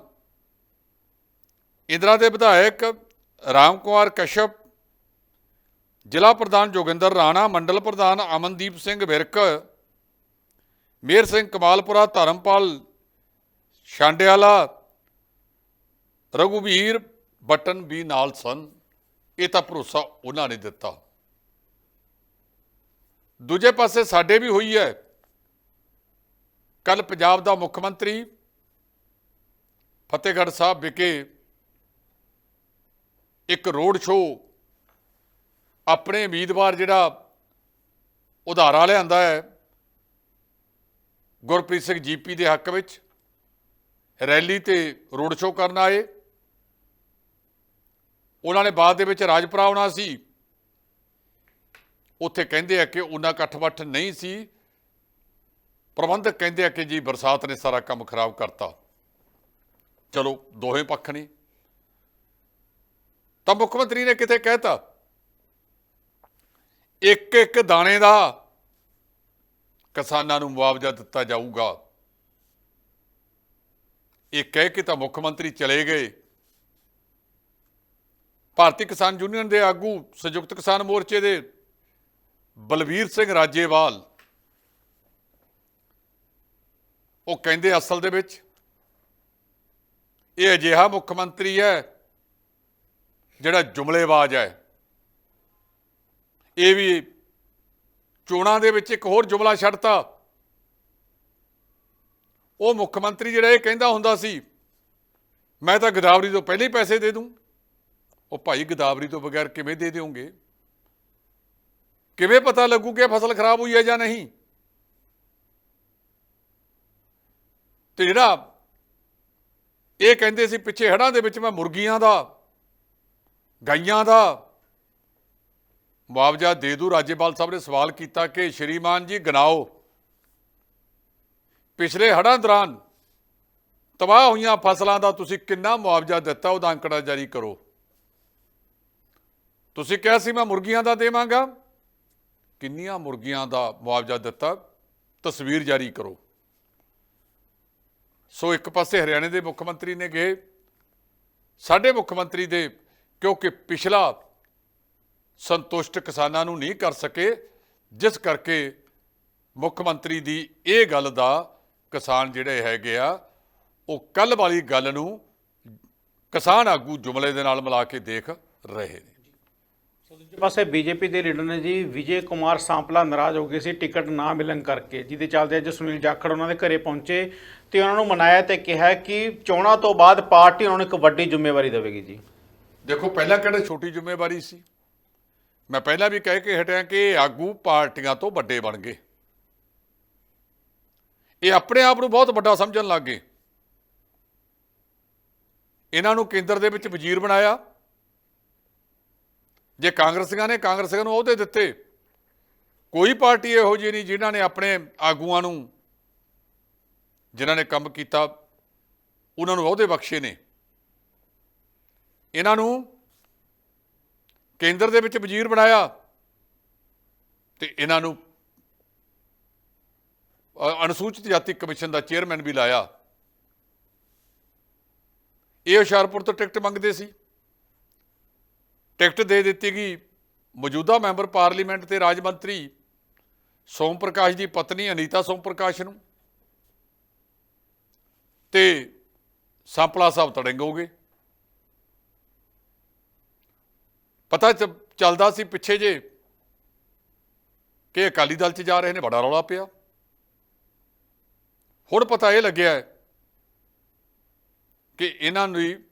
ਇੰਦਰਾ ਦੇ ਵਿਧਾਇਕ ਰਾਮ ਕੁਮਾਰ ਕਸ਼ਪ, ਜ਼ਿਲ੍ਹਾ ਪ੍ਰਧਾਨ ਜੋਗਿੰਦਰ ਰਾਣਾ, ਮੰਡਲ ਪ੍ਰਧਾਨ ਅਮਨਦੀਪ ਸਿੰਘ ਵਿਰਕ ਮੇਰ ਸਿੰਘ ਕਮਾਲਪੁਰਾ, ਧਰਮਪਾਲ ਛਾਂਡਿਆਲਾ ਰਘੁਵੀਰ ਬਟਨ ਵੀ ਨਾਲ ਸਨ। ਇਹ ਤਾਂ ਭਰੋਸਾ ਉਹਨਾਂ ਨੇ ਦਿੱਤਾ। ਦੂਜੇ ਪਾਸੇ ਸਾਡੇ ਵੀ ਹੋਈ ਹੈ। ਕੱਲ ਪੰਜਾਬ ਦਾ ਮੁੱਖ ਮੰਤਰੀ ਫਤਿਹਗੜ੍ਹ ਸਾਹਿਬ ਵਿਖੇ ਇੱਕ ਰੋਡ ਸ਼ੋਅ ਆਪਣੇ ਉਮੀਦਵਾਰ ਜਿਹੜਾ ਉਧਾਰਾ ਲਿਆਂਦਾ ਹੈ, ਗੁਰਪ੍ਰੀਤ ਸਿੰਘ ਜੀਪੀ ਦੇ ਹੱਕ ਵਿੱਚ ਰੈਲੀ ਤੇ ਰੋਡ ਸ਼ੋਅ ਕਰਨ ਆਏ। ਉਹਨਾਂ ਨੇ ਬਾਅਦ ਦੇ ਵਿੱਚ ਰਾਜਪੁਰਾ ਆਉਣਾ ਸੀ। ਉੱਥੇ ਕਹਿੰਦੇ ਆ ਕਿ ਉਹਨਾਂ ਇਕੱਠ-ਬੱਠ ਨਹੀਂ ਸੀ। ਪ੍ਰਬੰਧਕ ਕਹਿੰਦੇ ਆ ਕਿ ਜੀ ਬਰਸਾਤ ਨੇ ਸਾਰਾ ਕੰਮ ਖਰਾਬ ਕਰਤਾ। ਚਲੋ, ਦੋਹੇ ਪੱਖ ਨੇ। ਤਾਂ ਮੁੱਖ ਮੰਤਰੀ ਨੇ ਕਿਤੇ ਕਹਿਤਾ ਇੱਕ ਇੱਕ ਦਾਣੇ ਦਾ ਕਿਸਾਨਾਂ ਨੂੰ ਮੁਆਵਜ਼ਾ ਦਿੱਤਾ ਜਾਊਗਾ। ਇਹ ਕਹਿ ਕੇ ਤਾਂ ਮੁੱਖ ਮੰਤਰੀ ਚਲੇ ਗਏ। ਭਾਰਤੀ ਕਿਸਾਨ ਯੂਨੀਅਨ ਦੇ ਆਗੂ ਸੰਯੁਕਤ ਕਿਸਾਨ ਮੋਰਚੇ ਦੇ ਬਲਵੀਰ ਸਿੰਘ ਰਾਜੇਵਾਲ। ਉਹ ਕਹਿੰਦੇ ਅਸਲ ਦੇ ਵਿੱਚ ਇਹ ਅਜਿਹਾ ਮੁੱਖ ਮੰਤਰੀ ਹੈ ਜਿਹੜਾ ਜੁਮਲੇਬਾਜ਼ ਹੈ। ਇਹ ਵੀ ਚੋਣਾਂ ਦੇ ਵਿੱਚ ਇੱਕ ਹੋਰ ਜੁਮਲਾ ਛੱਡਤਾ। ਉਹ ਮੁੱਖ ਮੰਤਰੀ ਜਿਹੜਾ ਇਹ ਕਹਿੰਦਾ ਹੁੰਦਾ ਸੀ, ਮੈਂ ਤਾਂ ਗਦਾਵਰੀ ਤੋਂ ਪਹਿਲੇ ਹੀ ਪੈਸੇ ਦੇ ਦੂੰ। ਉਹ ਭਾਈ ਗਦਾਵਰੀ ਤੋਂ ਬਗੈਰ ਕਿਵੇਂ ਦੇ ਦਿਓਗੇ? ਕਿਵੇਂ ਪਤਾ ਲੱਗੂ ਕਿ ਫਸਲ ਖਰਾਬ ਹੋਈ ਹੈ ਜਾਂ ਨਹੀਂ? ਤੇ ਜਿਹੜਾ ਇਹ ਕਹਿੰਦੇ ਸੀ, ਪਿੱਛੇ ਹੜਾਂ ਦੇ ਵਿੱਚ ਮੈਂ ਮੁਰਗੀਆਂ ਦਾ, ਗਾਈਆਂ ਦਾ ਮੁਆਵਜ਼ਾ ਦੇ ਦੂ। ਰਾਜੇਪਾਲ ਸਾਹਿਬ ਨੇ ਸਵਾਲ ਕੀਤਾ ਕਿ ਸ਼੍ਰੀਮਾਨ ਜੀ ਗਨਾਓ ਪਿਛਲੇ ਹੜਾਂ ਦੌਰਾਨ ਤਬਾਹ ਹੋਈਆਂ ਫਸਲਾਂ ਦਾ ਤੁਸੀਂ ਕਿੰਨਾ ਮੁਆਵਜ਼ਾ ਦਿੱਤਾ? ਉਹਦਾ ਅੰਕੜਾ ਜਾਰੀ ਕਰੋ। ਤੁਸੀਂ ਕਿਹਾ ਸੀ ਮੈਂ ਮੁਰਗੀਆਂ ਦਾ ਦੇਵਾਂਗਾ। ਕਿੰਨੀਆਂ ਮੁਰਗੀਆਂ ਦਾ ਮੁਆਵਜ਼ਾ ਦਿੱਤਾ? ਤਸਵੀਰ ਜਾਰੀ ਕਰੋ। ਸੋ ਇੱਕ ਪਾਸੇ ਹਰਿਆਣੇ ਦੇ ਮੁੱਖ ਮੰਤਰੀ ਨੇ ਗਏ ਸਾਡੇ ਮੁੱਖ ਮੰਤਰੀ ਦੇ, ਕਿਉਂਕਿ ਪਿਛਲਾ ਸੰਤੁਸ਼ਟ ਕਿਸਾਨਾਂ ਨੂੰ ਨਹੀਂ ਕਰ ਸਕੇ, ਜਿਸ ਕਰਕੇ ਮੁੱਖ ਮੰਤਰੀ ਦੀ ਇਹ ਗੱਲ ਦਾ ਕਿਸਾਨ ਜਿਹੜੇ ਹੈਗੇ ਆ, ਉਹ ਕੱਲ ਵਾਲੀ ਗੱਲ ਨੂੰ ਕਿਸਾਨ ਆਗੂ ਜੁਮਲੇ ਦੇ ਨਾਲ ਮਿਲਾ ਕੇ ਦੇਖ ਰਹੇ ਨੇ। ਦੂਜੇ ਪਾਸੇ ਬੀਜੇਪੀ ਦੇ ਲੀਡਰ ਨੇ ਜੀ ਵਿਜੇ ਕੁਮਾਰ ਸਾਂਪਲਾ ਨਾਰਾਜ਼ ਹੋ ਗਏ ਸੀ, ਟਿਕਟ ਨਾ ਮਿਲਣ ਕਰਕੇ। ਜਿਹਦੇ ਚੱਲਦੇ ਅੱਜ ਸੁਨੀਲ ਜਾਖੜ ਉਹਨਾਂ ਦੇ ਘਰੇ ਪਹੁੰਚੇ ਤੇ ਉਹਨਾਂ ਨੂੰ ਮਨਾਇਆ ਤੇ ਕਿਹਾ ਕਿ ਚੋਣਾਂ ਤੋਂ ਬਾਅਦ ਪਾਰਟੀ ਉਹਨਾਂ ਨੂੰ ਇੱਕ ਵੱਡੀ ਜ਼ਿੰਮੇਵਾਰੀ ਦੇਵੇਗੀ ਜੀ। ਦੇਖੋ, ਪਹਿਲਾਂ ਕਿਹੜਾ ਛੋਟੀ ਜ਼ਿੰਮੇਵਾਰੀ ਸੀ? ਮੈਂ ਪਹਿਲਾਂ ਵੀ ਕਹਿ ਕੇ ਹਟਿਆ ਕਿ ਇਹ ਆਗੂ ਪਾਰਟੀਆਂ ਤੋਂ ਵੱਡੇ ਬਣ ਗਏ। ਇਹ ਆਪਣੇ ਆਪ ਨੂੰ ਬਹੁਤ ਵੱਡਾ ਸਮਝਣ ਲੱਗ ਗਏ। ਇਹਨਾਂ ਨੂੰ ਕੇਂਦਰ ਦੇ ਵਿੱਚ ਵਜ਼ੀਰ ਬਣਾਇਆ। ਜੇ ਕਾਂਗਰਸੀਆਂ ਨੇ, ਕਾਂਗਰਸੀਆਂ ਨੂੰ ਅਹੁਦੇ ਦਿੱਤੇ, ਕੋਈ ਪਾਰਟੀ ਇਹੋ ਜਿਹੀ ਨਹੀਂ ਜਿਨ੍ਹਾਂ ਨੇ ਆਪਣੇ ਆਗੂਆਂ ਨੂੰ, ਜਿਨ੍ਹਾਂ ਨੇ ਕੰਮ ਕੀਤਾ, ਉਹਨਾਂ ਨੂੰ ਅਹੁਦੇ ਬਖਸ਼ੇ ਨੇ। ਇਹਨਾਂ ਨੂੰ ਕੇਂਦਰ ਦੇ ਵਿੱਚ ਵਜ਼ੀਰ ਬਣਾਇਆ ਤੇ ਇਹਨਾਂ ਨੂੰ ਅਨੁਸੂਚਿਤ ਜਾਤੀ ਕਮਿਸ਼ਨ ਦਾ ਚੇਅਰਮੈਨ ਵੀ ਲਾਇਆ। ਇਹ ਹੁਸ਼ਿਆਰਪੁਰ ਤੋਂ ਟਿਕਟ ਮੰਗਦੇ ਸੀ। ਟਿਕਟ ਦੇ ਦਿੱਤੀ ਗਈ। ਮੌਜੂਦਾ ਮੈਂਬਰ ਪਾਰਲੀਮੈਂਟ ਤੇ ਰਾਜ ਮੰਤਰੀ ਸੋਮ ਪ੍ਰਕਾਸ਼ ਦੀ ਪਤਨੀ ਅਨੀਤਾ ਸੋਮ ਪ੍ਰਕਾਸ਼ ਨੂੰ। ਤੇ ਸਾਂਪਲਾ ਸਾਹਿਬ ਤੜੰਗ ਹੋ ਗਏ। ਪਤਾ ਚ- ਚੱਲਦਾ ਸੀ ਪਿੱਛੇ ਜੇ ਕਿ ਅਕਾਲੀ ਦਲ ਚ ਜਾ ਰਹੇ ਨੇ, ਬੜਾ ਰੌਲਾ ਪਿਆ। ਹੁਣ ਪਤਾ ਇਹ ਲੱਗਿਆ ਕਿ ਇਹਨਾਂ ਨੂੰ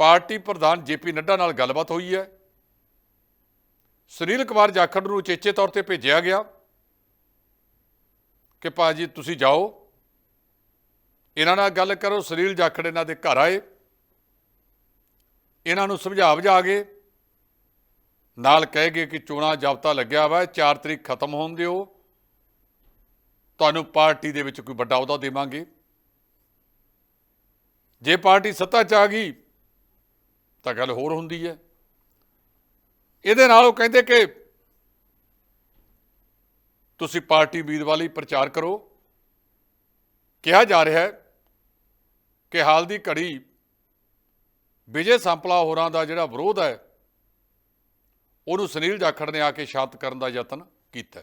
ਪਾਰਟੀ ਪ੍ਰਧਾਨ ਜੇਪੀ ਨੱਡਾ ਨਾਲ ਗੱਲਬਾਤ ਹੋਈ ਹੈ। ਸੁਨੀਲ ਕੁਮਾਰ ਜਾਖੜ ਨੂੰ ਉਚੇਚੇ ਤੌਰ ਤੇ ਭੇਜਿਆ ਗਿਆ ਕਿ ਭਾਜੀ ਤੁਸੀਂ ਜਾਓ। ਇਹਨਾਂ ਨਾਲ ਗੱਲ ਕਰੋ, ਸੁਨੀਲ ਜਾਖੜ ਇਹਨਾਂ ਦੇ ਘਰ ਆਏ। ਇਹਨਾਂ ਨੂੰ ਸਮਝਾ ਬੁਝਾ ਗਏ ਨਾਲ ਕਹਿ ਗਏ ਕਿ ਚੋਣਾਂ ਜਾਬਤਾ ਲੱਗਿਆ ਵਾ 4 ਤਰੀਕ ਖਤਮ ਹੋਣ ਦਿਓ। ਤੁਹਾਨੂੰ ਪਾਰਟੀ ਦੇ ਵਿੱਚ ਕੋਈ ਵੱਡਾ ਅਹੁਦਾ ਦੇਵਾਂਗੇ। ਜੇ ਪਾਰਟੀ ਸੱਤਾ 'ਚ ਆ ਗਈ ਤਾਂ ਗੱਲ ਹੋਰ ਹੁੰਦੀ ਹੈ। ਇਹਦੇ ਨਾਲ ਉਹ ਕਹਿੰਦੇ ਕਿ ਤੁਸੀਂ ਪਾਰਟੀ ਉਮੀਦਵਾਰ ਲਈ ਪ੍ਰਚਾਰ ਕਰੋ। ਕਿਹਾ ਜਾ ਰਿਹਾ ਹੈ ਕਿ ਹਾਲ ਦੀ ਘੜੀ ਵਿਜੇ ਸੰਪਲਾ ਹੋਰਾਂ ਦਾ ਜਿਹੜਾ ਵਿਰੋਧ ਹੈ, ਉਹਨੂੰ ਸੁਨੀਲ ਜਾਖੜ ਨੇ ਆ ਕੇ ਸ਼ਾਂਤ ਕਰਨ ਦਾ ਯਤਨ ਕੀਤਾ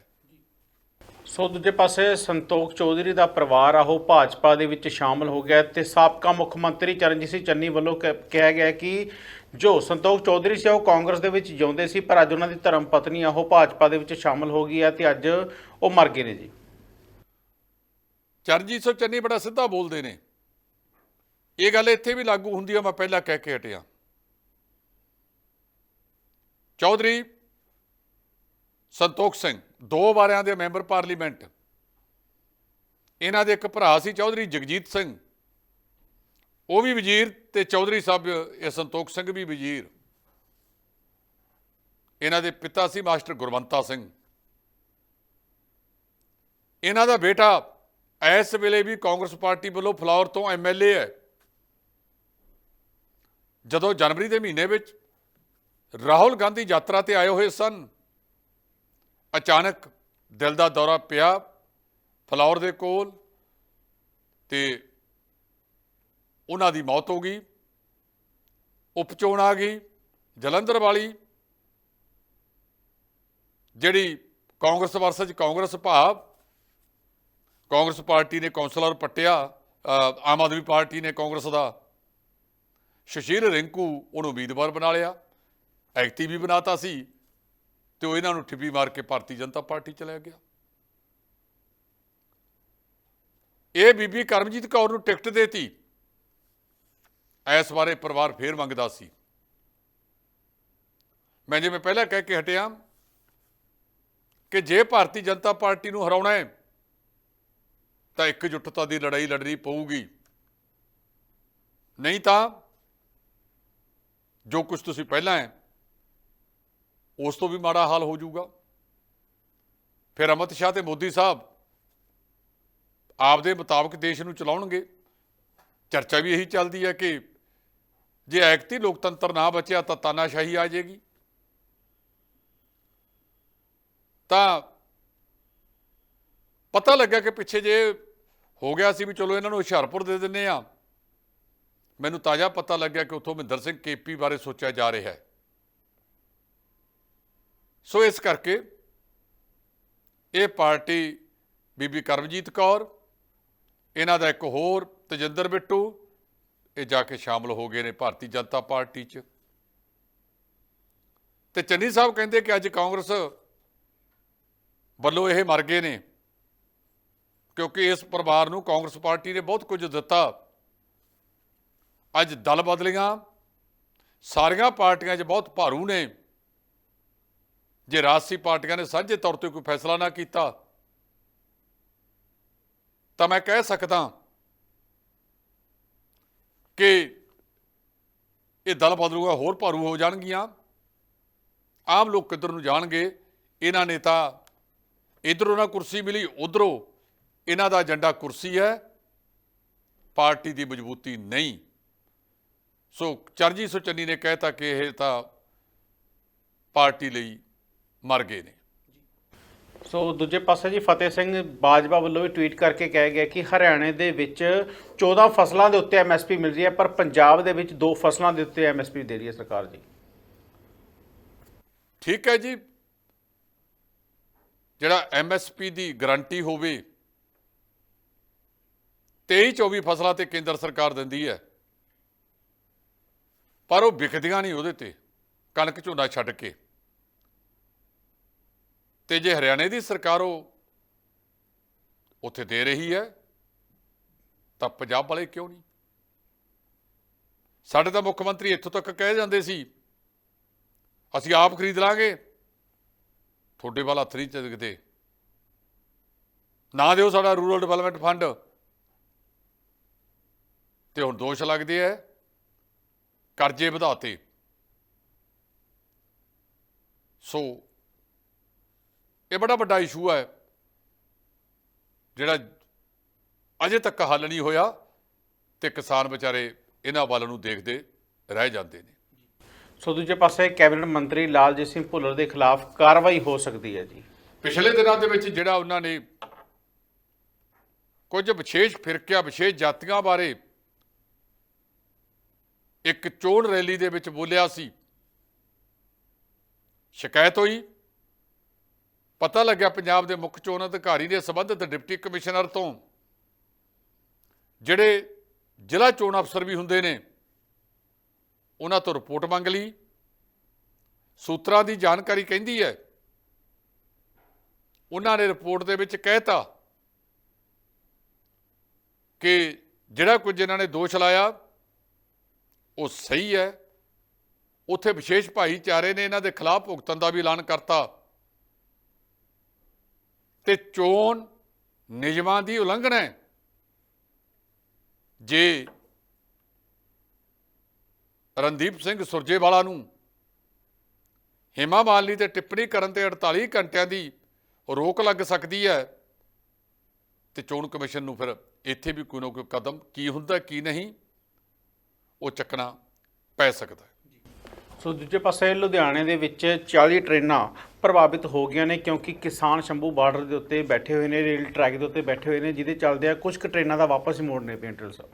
ਸੋ ਦੂਜੇ ਪਾਸੇ ਸੰਤੋਖ ਚੌਧਰੀ ਦਾ ਪਰਿਵਾਰ ਆ, ਉਹ ਭਾਜਪਾ ਦੇ ਵਿੱਚ ਸ਼ਾਮਲ ਹੋ ਗਿਆ ਤੇ ਸਾਬਕਾ ਮੁੱਖ ਮੰਤਰੀ ਚਰਨਜੀਤ ਸਿੰਘ ਚੰਨੀ ਵੱਲੋਂ ਕ- ਕਿਹਾ ਗਿਆ ਕਿ ਜੋ ਸੰਤੋਖ ਚੌਧਰੀ ਸੀ, ਉਹ ਕਾਂਗਰਸ ਦੇ ਵਿੱਚ ਜਿਉਂਦੇ ਸੀ, ਪਰ ਅੱਜ ਉਹਨਾਂ ਦੀ ਧਰਮ ਪਤਨੀ ਆ, ਉਹ ਭਾਜਪਾ ਦੇ ਵਿੱਚ ਸ਼ਾਮਲ ਹੋ ਗਈ ਆ ਤੇ ਅੱਜ ਉਹ ਮਰ ਗਏ ਨੇ ਜੀ। ਚਰਨਜੀਤ ਸਿੰਘ ਚੰਨੀ ਬੜਾ ਸਿੱਧਾ ਬੋਲਦੇ ਨੇ। ਇਹ ਗੱਲ ਇੱਥੇ ਵੀ ਲਾਗੂ ਹੁੰਦੀ ਆ, ਮੈਂ ਪਹਿਲਾਂ ਕਹਿ ਕੇ ਹਟਿਆ। ਚੌਧਰੀ, ਸੰਤੋਖ ਸਿੰਘ ਦੋ ਵਾਰਿਆਂ ਦੇ ਮੈਂਬਰ ਪਾਰਲੀਮੈਂਟ। ਇਹਨਾਂ ਦੇ ਇੱਕ ਭਰਾ ਸੀ ਚੌਧਰੀ ਜਗਜੀਤ ਸਿੰਘ। ਉਹ ਵੀ ਵਜ਼ੀਰ ਤੇ ਚੌਧਰੀ ਸਾਹਿਬ ਇਹ ਸੰਤੋਖ ਸਿੰਘ ਵੀ ਵਜ਼ੀਰ। ਇਹਨਾਂ ਦੇ ਪਿਤਾ ਸੀ ਮਾਸਟਰ ਗੁਰਵੰਤਾ ਸਿੰਘ। ਇਹਨਾਂ ਦਾ ਬੇਟਾ ਇਸ ਵੇਲੇ ਵੀ ਕਾਂਗਰਸ ਪਾਰਟੀ ਵੱਲੋਂ ਫਲੌਰ ਤੋਂ ਐਮਐਲਏ ਹੈ। ਜਦੋਂ ਜਨਵਰੀ ਦੇ ਮਹੀਨੇ ਵਿੱਚ ਰਾਹੁਲ ਗਾਂਧੀ ਯਾਤਰਾ ਤੇ ਆਏ ਹੋਏ ਸਨ ਅਚਾਨਕ ਦਿਲ ਦਾ ਦੌਰਾ ਪਿਆ ਫਲੌਰ ਦੇ ਕੋਲ ਤੇ ਉਹਨਾਂ ਦੀ ਮੌਤ ਹੋ ਗਈ। ਉਪਚੋਣ ਆ ਗਈ ਜਲੰਧਰ ਵਾਲੀ, ਜਿਹੜੀ ਕਾਂਗਰਸ ਵਰਸਜ ਕਾਂਗਰਸ ਭਾਵ ਕਾਂਗਰਸ ਪਾਰਟੀ ਨੇ ਕੌਂਸਲਰ ਪੱਟਿਆ ਆਮ ਆਦਮੀ ਪਾਰਟੀ ਨੇ ਕਾਂਗਰਸ ਦਾ। ਸ਼ਸ਼ੀਰ ਰਿੰਕੂ ਉਹਨੂੰ ਉਮੀਦਵਾਰ ਬਣਾ ਲਿਆ, ਐਕਟੀ ਵੀ ਬਣਾਤਾ ਸੀ। ਤੇ ਉਹ ਇਹਨਾਂ ਨੂੰ ਠਿੱਬੀ ਮਾਰ ਕੇ ਭਾਰਤੀ ਜਨਤਾ ਪਾਰਟੀ ਚਲਾ ਗਿਆ। ਇਹ ਬੀਬੀ ਕਰਮਜੀਤ ਕੌਰ ਨੂੰ ਟਿਕਟ ਦੇਤੀ। ਐਸ ਬਾਰੇ ਪਰਿਵਾਰ ਫੇਰ ਮੰਗਦਾ ਸੀ। ਮੈਂ ਜਿਵੇਂ ਪਹਿਲਾਂ ਕਹਿ ਕੇ ਹਟਿਆ ਕਿ ਜੇ ਭਾਰਤੀ ਜਨਤਾ ਪਾਰਟੀ ਨੂੰ ਹਰਾਉਣਾ ਹੈ, ਤਾਂ ਇਕਜੁੱਟਤਾ ਦੀ ਲੜਾਈ ਲੜਨੀ ਪਊਗੀ। ਨਹੀਂ ਤਾਂ ਜੋ ਕੁਝ ਤੁਸੀਂ ਪਹਿਲਾਂ ਹੈ ਉਸ ਤੋਂ ਵੀ ਮਾੜਾ ਹਾਲ ਹੋ ਜਾਊਗਾ। ਫਿਰ ਅਮਿਤ ਸ਼ਾਹ ਤੇ ਮੋਦੀ ਸਾਹਿਬ ਆਪਦੇ ਮੁਤਾਬਕ ਦੇਸ਼ ਨੂੰ ਚਲਾਉਣਗੇ। ਚਰਚਾ ਵੀ ਇਹੀ ਚੱਲਦੀ ਹੈ ਕਿ ਜੇ ਐਕਤੀ ਲੋਕਤੰਤਰ ਨਾ ਬਚਿਆ ਤਾਂ ਤਾਨਾਸ਼ਾਹੀ ਆ ਜਾਏਗੀ। ਤਾਂ ਪਤਾ ਲੱਗਾ ਕਿ ਪਿੱਛੇ ਜੇ ਹੋ ਗਿਆ ਸੀ ਵੀ ਚਲੋ ਇਹਨਾਂ ਨੂੰ ਹੁਸ਼ਿਆਰਪੁਰ ਦੇ ਦਿੰਨੇ ਆ ਮੈਨੂੰ ਤਾਜ਼ਾ ਪਤਾ ਲੱਗਿਆ ਕਿ ਉੱਥੋਂ ਮਹਿੰਦਰ ਸਿੰਘ ਕੇਪੀ ਬਾਰੇ ਸੋਚਿਆ ਜਾ ਰਿਹਾ ਹੈ। ਸੋ ਇਸ ਕਰਕੇ ਇਹ ਪਾਰਟੀ ਬੀਬੀ ਕਰਮਜੀਤ ਕੌਰ, ਇਹਨਾਂ ਦਾ ਇੱਕ ਹੋਰ ਤਜਿੰਦਰ ਬਿੱਟੂ, ਇਹ ਜਾ ਕੇ ਸ਼ਾਮਲ ਹੋ ਗਏ ਨੇ ਭਾਰਤੀ ਜਨਤਾ ਪਾਰਟੀ 'ਚ। ਤੇ ਚੰਨੀ ਸਾਹਿਬ ਕਹਿੰਦੇ ਕਿ ਅੱਜ ਕਾਂਗਰਸ ਵੱਲੋਂ ਇਹ ਮਰ ਗਏ ਨੇ, ਕਿਉਂਕਿ ਇਸ ਪਰਿਵਾਰ ਨੂੰ ਕਾਂਗਰਸ ਪਾਰਟੀ ਨੇ ਬਹੁਤ ਕੁਝ ਦਿੱਤਾ। ਅੱਜ ਦਲ ਬਦਲੀਆਂ, ਸਾਰੀਆਂ ਪਾਰਟੀਆਂ 'ਚ ਬਹੁਤ ਭਾਰੂ ਨੇ। ਜੇ ਰਾਜਸੀ ਪਾਰਟੀਆਂ ਨੇ ਸਾਂਝੇ ਤੌਰ ਤੇ ਕੋਈ ਫੈਸਲਾ ਨਾ ਕੀਤਾ, ਤਾਂ ਮੈਂ ਕਹਿ ਸਕਦਾ ਕਿ ਇਹ ਦਲ ਬਦਲੂਗਾ, ਹੋਰ ਭਾਰੂ ਹੋ ਜਾਣਗੀਆਂ। ਆਮ ਲੋਕ ਕਿੱਧਰ ਨੂੰ ਜਾਣਗੇ? ਇਹਨਾਂ ਨੇ ਤਾਂ ਇਧਰੋਂ ਨਾ ਕੁਰਸੀ ਮਿਲੀ, ਉਧਰੋਂ ਇਹਨਾਂ ਦਾ ਏਜੰਡਾ ਕੁਰਸੀ ਹੈ। ਪਾਰਟੀ ਦੀ ਮਜ਼ਬੂਤੀ ਨਹੀਂ। ਸੋ ਚਰਜੀ ਸੁਚੰਨੀ ਨੇ ਕਹਿਤਾ ਕਿ ਇਹ ਤਾਂ ਪਾਰਟੀ ਲਈ ਮਰ ਗਏ ਨੇ। ਸੋ ਦੂਜੇ ਪਾਸੇ ਜੀ ਫਤਿਹ ਸਿੰਘ ਬਾਜਵਾ ਵੱਲੋਂ ਵੀ ਟਵੀਟ ਕਰਕੇ ਕਹਿ ਗਿਆ ਕਿ ਹਰਿਆਣੇ ਦੇ ਵਿੱਚ 14 ਫਸਲਾਂ ਦੇ ਉੱਤੇ ਐਮਐਸਪੀ ਮਿਲ ਰਹੀ ਹੈ ਪਰ ਪੰਜਾਬ ਦੇ ਵਿੱਚ ਦੋ ਫਸਲਾਂ ਦੇ ਉੱਤੇ ਐਮਐਸਪੀ ਦੇ ਰਹੀ ਹੈ ਸਰਕਾਰ ਜੀ। ਠੀਕ ਹੈ ਜੀ। ਜਿਹੜਾ ਐਮਐਸਪੀ ਦੀ ਗਾਰੰਟੀ ਹੋਵੇ 23 24 ਫਸਲਾਂ ਤੇ ਕੇਂਦਰ ਸਰਕਾਰ ਦਿੰਦੀ ਹੈ। ਪਰ ਉਹ ਵਿਕਦੀਆਂ ਨਹੀਂ ਉਹਦੇ ਤੇ ਕਣਕ ਝੋਨਾ ਛੱਡ ਕੇ। ਤੇ ਜੇ ਹਰਿਆਣੇ ਦੀ ਸਰਕਾਰ ਉਹ ਉੱਥੇ ਦੇ ਰਹੀ ਹੈ, ਤਾਂ ਪੰਜਾਬ ਵਾਲੇ ਕਿਉਂ ਨਹੀਂ? ਸਾਡੇ ਤਾਂ ਮੁੱਖ ਮੰਤਰੀ ਇੱਥੋਂ ਤੱਕ ਕਹਿ ਜਾਂਦੇ ਸੀ, ਅਸੀਂ ਆਪ ਖਰੀਦ ਲਾਂਗੇ। ਤੁਹਾਡੇ ਵਾਲਾ ਹੱਥ ਨਹੀਂ ਚੱਕਦੇ। ਨਾ ਦਿਓ ਸਾਡਾ ਰੂਰਲ ਡਿਵੈਲਪਮੈਂਟ ਫੰਡ। ਤੇ ਹੁਣ ਦੋਸ਼ ਲੱਗਦੇ ਐ ਕਰਜ਼ੇ ਵਧਾਤੇ। ਸੋ ਇਹ ਬੜਾ ਵੱਡਾ ਇਸ਼ੂ ਹੈ। ਜਿਹੜਾ ਅਜੇ ਤੱਕ ਹੱਲ ਨਹੀਂ ਹੋਇਆ ਤੇ ਕਿਸਾਨ ਵਿਚਾਰੇ ਇਹਨਾਂ ਵੱਲ ਨੂੰ ਦੇਖਦੇ ਰਹਿ ਜਾਂਦੇ ਨੇ। ਸੋ ਦੂਜੇ ਪਾਸੇ ਕੈਬਨਿਟ ਮੰਤਰੀ ਲਾਲਜੀਤ ਸਿੰਘ ਭੁੱਲਰ ਦੇ ਖਿਲਾਫ ਕਾਰਵਾਈ ਹੋ ਸਕਦੀ ਹੈ ਜੀ। ਪਿਛਲੇ ਦਿਨਾਂ ਦੇ ਵਿੱਚ ਜਿਹੜਾ ਉਹਨਾਂ ਨੇ ਕੁਝ ਵਿਸ਼ੇਸ਼ ਫਿਰਕਿਆਂ ਵਿਸ਼ੇਸ਼ ਜਾਤੀਆਂ ਬਾਰੇ ਇੱਕ ਚੋਣ ਰੈਲੀ ਦੇ ਵਿੱਚ ਬੋਲਿਆ ਸੀ। ਸ਼ਿਕਾਇਤ ਹੋਈ ਪਤਾ ਲੱਗਿਆ ਪੰਜਾਬ ਦੇ ਮੁੱਖ ਚੋਣ ਅਧਿਕਾਰੀ ਨੇ ਸੰਬੰਧਿਤ ਡਿਪਟੀ ਕਮਿਸ਼ਨਰ ਤੋਂ। ਜਿਹੜੇ ਜ਼ਿਲ੍ਹਾ ਚੋਣ ਅਫਸਰ ਵੀ ਹੁੰਦੇ ਨੇ, ਉਹਨਾਂ ਤੋਂ ਰਿਪੋਰਟ ਮੰਗ ਲਈ। ਸੂਤਰਾਂ ਦੀ ਜਾਣਕਾਰੀ ਕਹਿੰਦੀ ਹੈ, ਉਹਨਾਂ ਨੇ ਰਿਪੋਰਟ ਦੇ ਵਿੱਚ ਕਹਿਤਾ ਕਿ ਜਿਹੜਾ ਕੁਝ ਇਹਨਾਂ ਨੇ ਦੋਸ਼ ਲਾਇਆ, ਉਹ ਸਹੀ ਹੈ। ਉਥੇ ਵਿਸ਼ੇਸ਼ ਭਾਈਚਾਰੇ ਨੇ ਇਹਨਾਂ ਦੇ ਖਿਲਾਫ ਭੁਗਤਣ ਦਾ ਵੀ ਐਲਾਨ ਕਰਤਾ। ਤੇ ਚੋਣ ਨਿਯਮਾਂ ਦੀ ਉਲੰਘਣਾ ਹੈ। ਜੇ ਰਣਦੀਪ ਸਿੰਘ ਸੁਰਜੇਵਾਲਾ ਨੂੰ ਹੇਮਾ ਮਾਲਿਨੀ ਤੇ ਟਿੱਪਣੀ ਕਰਨ ਤੇ 48 ਘੰਟਿਆਂ ਦੀ ਰੋਕ ਲੱਗ ਸਕਦੀ ਹੈ, ਤੇ ਚੋਣ ਕਮਿਸ਼ਨ ਨੂੰ ਫਿਰ ਇੱਥੇ ਵੀ ਕੋਈ ਨਾ ਕੋਈ ਕਦਮ ਕੀ ਹੁੰਦਾ, ਕੀ ਨਹੀਂ, ਉਹ ਚੱਕਣਾ ਪੈ ਸਕਦਾ ਸੋ ਦੂਜੇ ਪਾਸੇ ਲੁਧਿਆਣੇ ਦੇ ਵਿੱਚ 40 ਟ੍ਰੇਨਾਂ ਪ੍ਰਭਾਵਿਤ ਹੋ ਗਈਆਂ ਨੇ ਕਿਉਂਕਿ ਕਿਸਾਨ ਸ਼ੰਭੂ ਬਾਰਡਰ ਦੇ ਉੱਤੇ ਬੈਠੇ ਹੋਏ ਨੇ, ਰੇਲ ਟਰੈਕ ਦੇ ਉੱਤੇ ਬੈਠੇ ਹੋਏ ਨੇ, ਜਿਹਦੇ ਚੱਲਦੇ ਆ ਕੁਝ ਕੁ ਟ੍ਰੇਨਾਂ ਦਾ ਵਾਪਸ ਮੋੜਨੇ ਪਏ ਟਰਲ ਸਾਹਿਬ।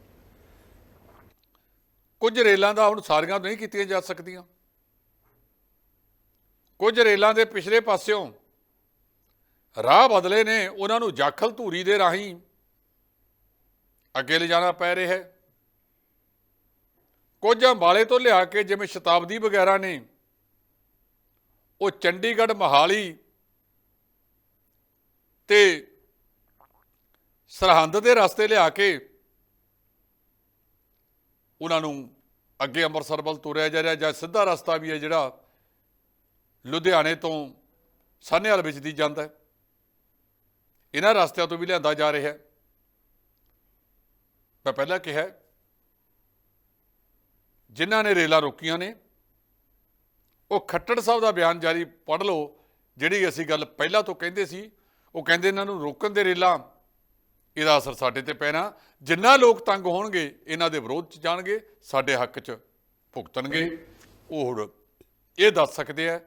ਕੁਝ ਰੇਲਾਂ ਦਾ ਹੁਣ ਸਾਰੀਆਂ ਨਹੀਂ ਕੀਤੀਆਂ ਜਾ ਸਕਦੀਆਂ। ਕੁਝ ਰੇਲਾਂ ਦੇ ਪਿਛਲੇ ਪਾਸਿਓਂ ਰਾਹ ਬਦਲੇ ਨੇ, ਉਹਨਾਂ ਨੂੰ ਜਾਖਲ ਧੂਰੀ ਦੇ ਰਾਹੀਂ ਅੱਗੇ ਲਿਜਾਣਾ ਪੈ ਰਿਹਾ ਹੈ। ਕੁਝ ਅੰਬਾਲੇ ਤੋਂ ਲਿਆ ਕੇ ਜਿਵੇਂ ਸ਼ਤਾਬਦੀ ਵਗੈਰਾ ਨੇ, ਉਹ ਚੰਡੀਗੜ੍ਹ ਮਹਾਲੀ ਤੇ ਸਰਹੰਦ ਦੇ ਰਸਤੇ ਲਿਆ ਕੇ ਉਹਨਾਂ ਨੂੰ ਅੱਗੇ ਅੰਮ੍ਰਿਤਸਰ ਵੱਲ ਤੋਰਿਆ ਜਾ ਰਿਹਾ, ਜਾਂ ਸਿੱਧਾ ਰਸਤਾ ਵੀ ਹੈ ਜਿਹੜਾ ਲੁਧਿਆਣੇ ਤੋਂ ਸਾਹਨੇਵਾਲ ਵਿੱਚ ਦੀ ਜਾਂਦਾ ਇਹਨਾਂ ਰਸਤਿਆਂ ਤੋਂ ਵੀ ਲਿਆਂਦਾ ਜਾ ਰਿਹਾ ਮੈਂ ਪਹਿਲਾਂ ਕਿਹਾ ਜਿਨ੍ਹਾਂ ਨੇ ਰੇਲਾਂ ਰੋਕੀਆਂ ਨੇ, ਉਹ ਖੱਟੜ ਸਾਹਿਬ ਦਾ ਬਿਆਨ ਜਾਰੀ ਪੜ੍ਹ ਲਓ, ਜਿਹੜੀ ਅਸੀਂ ਗੱਲ ਪਹਿਲਾਂ ਤੋਂ ਕਹਿੰਦੇ ਸੀ, ਉਹ ਕਹਿੰਦੇ ਇਹਨਾਂ ਨੂੰ ਰੋਕਣ ਦੇ ਰੇਲਾਂ, ਇਹਦਾ ਅਸਰ ਸਾਡੇ ਤੇ ਪੈਣਾ। ਜਿੰਨਾ ਲੋਕ ਤੰਗ ਹੋਣਗੇ, ਇਹਨਾਂ ਦੇ ਵਿਰੋਧ ਚ ਜਾਣਗੇ, ਸਾਡੇ ਹੱਕ ਚ ਭੁਗਤਣਗੇ। ਉਹ ਹੁਣ ਇਹ ਦੱਸ ਸਕਦੇ ਆ।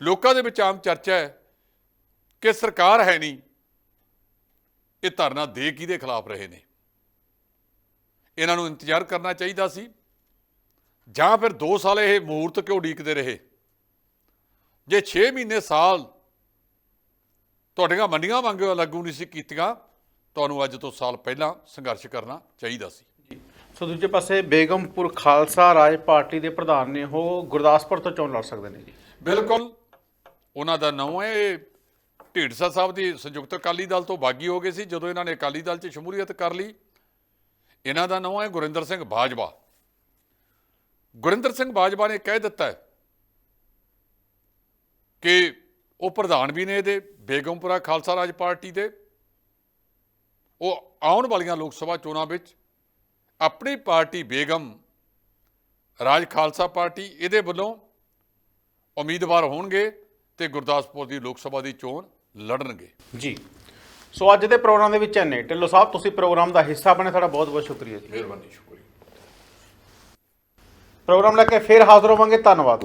ਲੋਕਾਂ ਦੇ ਵਿੱਚ ਆਮ ਚਰਚਾ ਹੈ ਕਿ ਸਰਕਾਰ ਹੈ ਨਹੀਂ, ਇਹ ਧਰਨਾ ਦੇ ਕਿਹਦੇ ਖਿਲਾਫ ਰਹੇ ਨੇ? ਇਹਨਾਂ ਨੂੰ ਇੰਤਜ਼ਾਰ ਕਰਨਾ ਚਾਹੀਦਾ ਸੀ। ਜਾਂ ਫਿਰ 2 ਸਾਲ ਇਹ ਮੂਹਰਤ ਕਿਉਂ ਉਡੀਕਦੇ ਰਹੇ? ਜੇ 6 ਮਹੀਨੇ ਸਾਲ ਤੁਹਾਡੀਆਂ ਮੰਡੀਆਂ ਮੰਗ ਲਾਗੂ ਨਹੀਂ ਸੀ ਕੀਤੀਆਂ ਤੁਹਾਨੂੰ ਅੱਜ ਤੋਂ ਸਾਲ ਪਹਿਲਾਂ ਸੰਘਰਸ਼ ਕਰਨਾ ਚਾਹੀਦਾ ਸੀ। ਸੋ ਦੂਜੇ ਪਾਸੇ ਬੇਗਮਪੁਰ ਖਾਲਸਾ ਰਾਜ ਪਾਰਟੀ ਦੇ ਪ੍ਰਧਾਨ ਨੇ ਉਹ ਗੁਰਦਾਸਪੁਰ ਤੋਂ ਚੋਣ ਲੜ ਸਕਦੇ ਨੇ ਜੀ। ਬਿਲਕੁਲ। ਉਹਨਾਂ ਦਾ ਨਾਮ ਹੈ ਢੀਂਡਸਾ ਸਾਹਿਬ ਦੀ ਸੰਯੁਕਤ ਅਕਾਲੀ ਦਲ ਤੋਂ ਬਾਗੀ ਹੋ ਗਏ ਸੀ। ਜਦੋਂ ਇਹਨਾਂ ਨੇ ਅਕਾਲੀ ਦਲ 'ਚ ਸ਼ਮੂਲੀਅਤ ਕਰ ਲਈ ਇਹਨਾਂ ਦਾ ਨਾਮ ਹੈ ਗੁਰਿੰਦਰ ਸਿੰਘ ਬਾਜਵਾ। ਗੁਰਿੰਦਰ ਸਿੰਘ ਬਾਜਵਾ ਨੇ ਕਹਿ ਦਿੱਤਾ ਕਿ ਉਹ ਪ੍ਰਧਾਨ ਵੀ ਨੇ ਇਹਦੇ, ਬੇਗਮਪੁਰਾ ਖਾਲਸਾ ਰਾਜ ਪਾਰਟੀ ਦੇ। ਉਹ ਆਉਣ ਵਾਲੀਆਂ ਲੋਕ ਸਭਾ ਚੋਣਾਂ ਵਿੱਚ ਆਪਣੀ ਪਾਰਟੀ ਬੇਗਮ, ਰਾਜ ਖਾਲਸਾ ਪਾਰਟੀ ਇਹਦੇ ਵੱਲੋਂ ਉਮੀਦਵਾਰ ਹੋਣਗੇ ਤੇ ਗੁਰਦਾਸਪੁਰ ਦੀ ਲੋਕ ਸਭਾ ਦੀ ਚੋਣ ਲੜਨਗੇ। ਜੀ। ਸੋ ਅੱਜ ਦੇ ਪ੍ਰੋਗਰਾਮ ਦੇ ਵਿੱਚ ਇੰਨੇ ਢਿੱਲੋਂ ਸਾਹਿਬ ਤੁਸੀਂ ਪ੍ਰੋਗਰਾਮ ਦਾ ਹਿੱਸਾ ਬਣੇ। ਤੁਹਾਡਾ ਬਹੁਤ ਬਹੁਤ ਸ਼ੁਕਰੀਆ ਜੀ। ਮਿਹਰਬਾਨੀ ਸ਼ੁਕਰੀਆ। ਪ੍ਰੋਗਰਾਮ ਲੈ ਕੇ ਫੇਰ ਹਾਜ਼ਰ ਹੋਵਾਂਗੇ। ਧੰਨਵਾਦ।